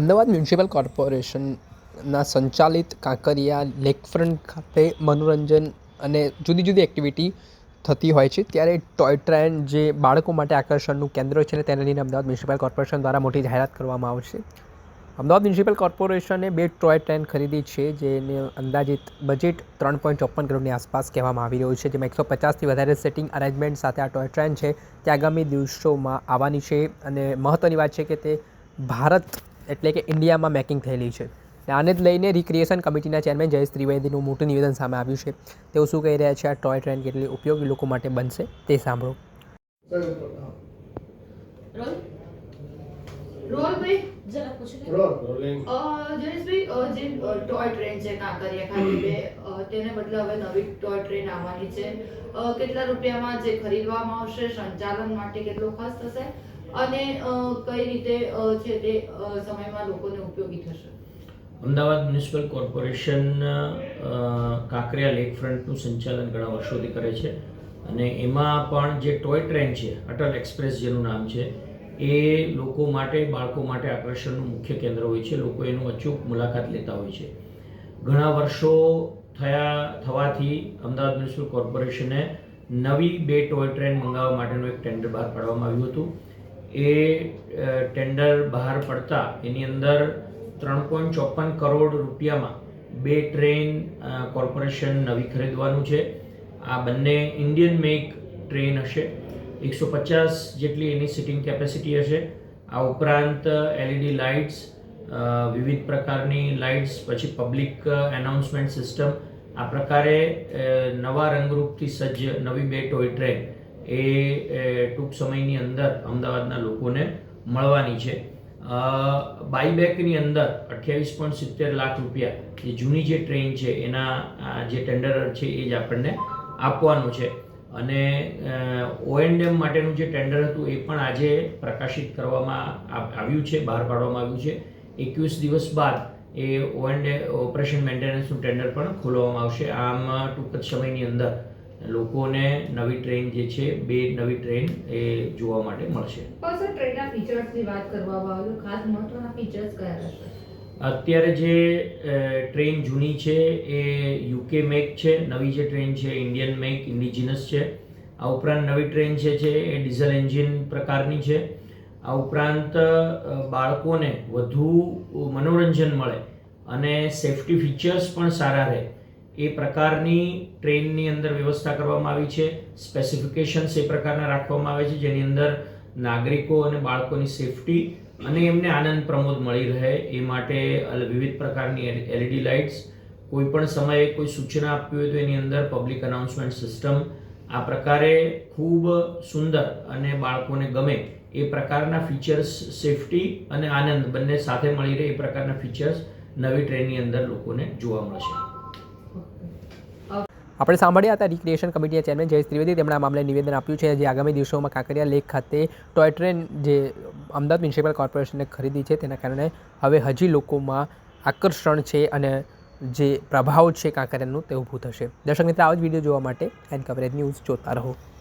Ahmedabad municipal કોર્પોરેશનના સંચાલિત કાંકરિયા લેકફ્રન્ટ ખાતે મનોરંજન અને જુદી જુદી એક્ટિવિટી થતી હોય છે. ત્યારે ટોય ટ્રેન જે બાળકો માટે આકર્ષણનું કેન્દ્ર છે તેને લઈને અમદાવાદ મ્યુનિસિપલ કોર્પોરેશન દ્વારા મોટી જાહેરાત કરવામાં આવશે અમદાવાદ મ્યુનિસિપલ કોર્પોરેશને બે ટોય ટ્રેન ખરીદી છે, જેને અંદાજિત બજેટ ત્રણ પોઈન્ટ ચોપન કરોડની આસપાસ કહેવામાં આવી રહ્યું છે. જેમાં એકસો પચાસથી વધારે સેટિંગ અરેન્જમેન્ટ સાથે આ ટોય ટ્રેન છે, તે આગામી દિવસોમાં આવવાની છે. અને મહત્ત્વની વાત છે કે તે ભારત એટલે કે ઇન્ડિયામાં મેકિંગ થયેલી છે. અને આને જ લઈને રિક્રિએશન કમિટીના ચેરમેન જયેશ ત્રિવેદીનું મોટું નિવેદન સામે આવ્યું છે. તેઓ શું કહી રહ્યા છે? આ ટોય ટ્રેન કેટલી ઉપયોગી લોકો માટે બનશે? તે સાંભળો. રોલ? રોલ ભાઈ જરા પૂછ લે. રોલિંગ જયેશભાઈ જે ટોય ટ્રેન છે કાંકરિયા ખાતે બે તેને બદલે હવે નવી ટોય ટ્રેન આવવાની છે. કેટલા રૂપિયામાં જે ખરીદવામાં આવશે સંચાલન માટે કેટલો ખર્ચ થશે? અને કઈ રીતે છે તે સમયમાં લોકોને ઉપયોગી થશે? અમદાવાદ મ્યુનિસિપલ કોર્પોરેશન કાંકરિયા લેકફ્રન્ટનું સંચાલન ઘણા વર્ષોથી કરે છે અને એમાં પણ જે ટોય ટ્રેન છે, અટલ એક્સપ્રેસ જેનું નામ છે, એ લોકો માટે, બાળકો માટે આકર્ષણનું મુખ્ય કેન્દ્ર હોય છે. લોકો એનું અચૂક મુલાકાત લેતા હોય છે. ઘણા વર્ષો થયા, થવાથી અમદાવાદ મ્યુનિસિપલ કોર્પોરેશને નવી બે ટોય ટ્રેન મંગાવવા માટેનું એક ટેન્ડર બહાર પાડવામાં આવ્યું હતું. એ ટેન્ડર બહાર પડતા એની અંદર ત્રણ પોઈન્ટ ચોપન કરોડ રૂપિયામાં બે ટ્રેન કોર્પોરેશન નવી ખરીદવાનું છે. આ બંને ઇન્ડિયન મેક ટ્રેન હશે. એકસો પચાસ જેટલી એની સિટિંગ કેપેસિટી હશે. આ ઉપરાંત એલઈડી લાઇટ્સ વિવિધ પ્રકારની લાઇટ્સ પછી પબ્લિક એનાઉન્સમેન્ટ સિસ્ટમ આ પ્રકારે નવા રંગરૂપથી સજ્જ નવી બે ટોય ટ્રેન એ ટૂંક સમયની અંદર અમદાવાદના લોકોને મળવાની છે. બાયબેકની અંદર અઠ્યાવીસ પોઈન્ટ સિત્તેર લાખ રૂપિયા જે જૂની જે ટ્રેન છે, એના જે ટેન્ડર છે, એ જ આપણને આપવાનું છે. અને ઓએનડેમ માટેનું જે ટેન્ડર હતું, એ પણ આજે પ્રકાશિત કરવામાં આવ્યું છે, બહાર પાડવામાં આવ્યું છે. એકવીસ દિવસ બાદ એ ઓએનડે ઓપરેશન મેન્ટેનન્સનું ટેન્ડર પણ ખોલવામાં આવશે. આમ, ટૂંક જ સમયની અંદર લોકોને નવી ટ્રેન જે છે બે નવી ટ્રેન એ જોવા માટે મળશે. ટ્રેનના ફીચર્સની વાત કરવામાં આવે ખાસ મહત્વના ફીચર્સ કયા રહેશે? અત્યારે જે ટ્રેન જૂની છે એ યુકે મેક છે નવી જે ટ્રેન છે ઇન્ડિયન મેક ઇન્ડિજિનસ છે. આ ઉપરાંત નવી ટ્રેન છે છે એ ડીઝલ એન્જિન પ્રકારની છે. આ ઉપરાંત બાળકોને વધુ મનોરંજન મળે અને સેફ્ટી ફીચર્સ પણ સારા રહે. એ પ્રકારની ટ્રેનની અંદર વ્યવસ્થા કરવામાં આવી છે. સ્પેસિફિકેશન્સ એ પ્રકારના રાખવામાં આવે છે, જેની અંદર નાગરિકો અને બાળકોની સેફટી અને એમને આનંદ પ્રમોદ મળી રહે એ માટે વિવિધ પ્રકારની એલઈડી લાઇટ્સ. કોઈ પણ સમયે કોઈ સૂચના આપવી હોય તો એની અંદર પબ્લિક અનાઉન્સમેન્ટ સિસ્ટમ આ પ્રકારે ખૂબ સુંદર અને બાળકોને ગમે એ પ્રકારના ફીચર્સ સેફટી અને આનંદ બંને સાથે મળી રહે એ પ્રકારના ફીચર્સ નવી ટ્રેનની અંદર લોકોને જોવા મળશે આપણે સાંભળ્યા હતા રિક્રિએશન કમિટીના ચેરમેન જયેશ ત્રિવેદી. તેમણે આ મામલે નિવેદન આપ્યું છે જે આગામી દિવસોમાં કાંકરિયા લેક ખાતે ટોય ટ્રેન જે અમદાવાદ મ્યુનિસિપલ કોર્પોરેશને ખરીદી છે, તેના કારણે હવે હજી લોકોમાં આકર્ષણ છે અને જે પ્રભાવ છે કાંકરિયાનું તે ઊભું થશે. દર્શક મિત્રો, આવા જ વીડિયો જોવા માટે એન્ડ કવરેજ ન્યૂઝ જોતા રહો.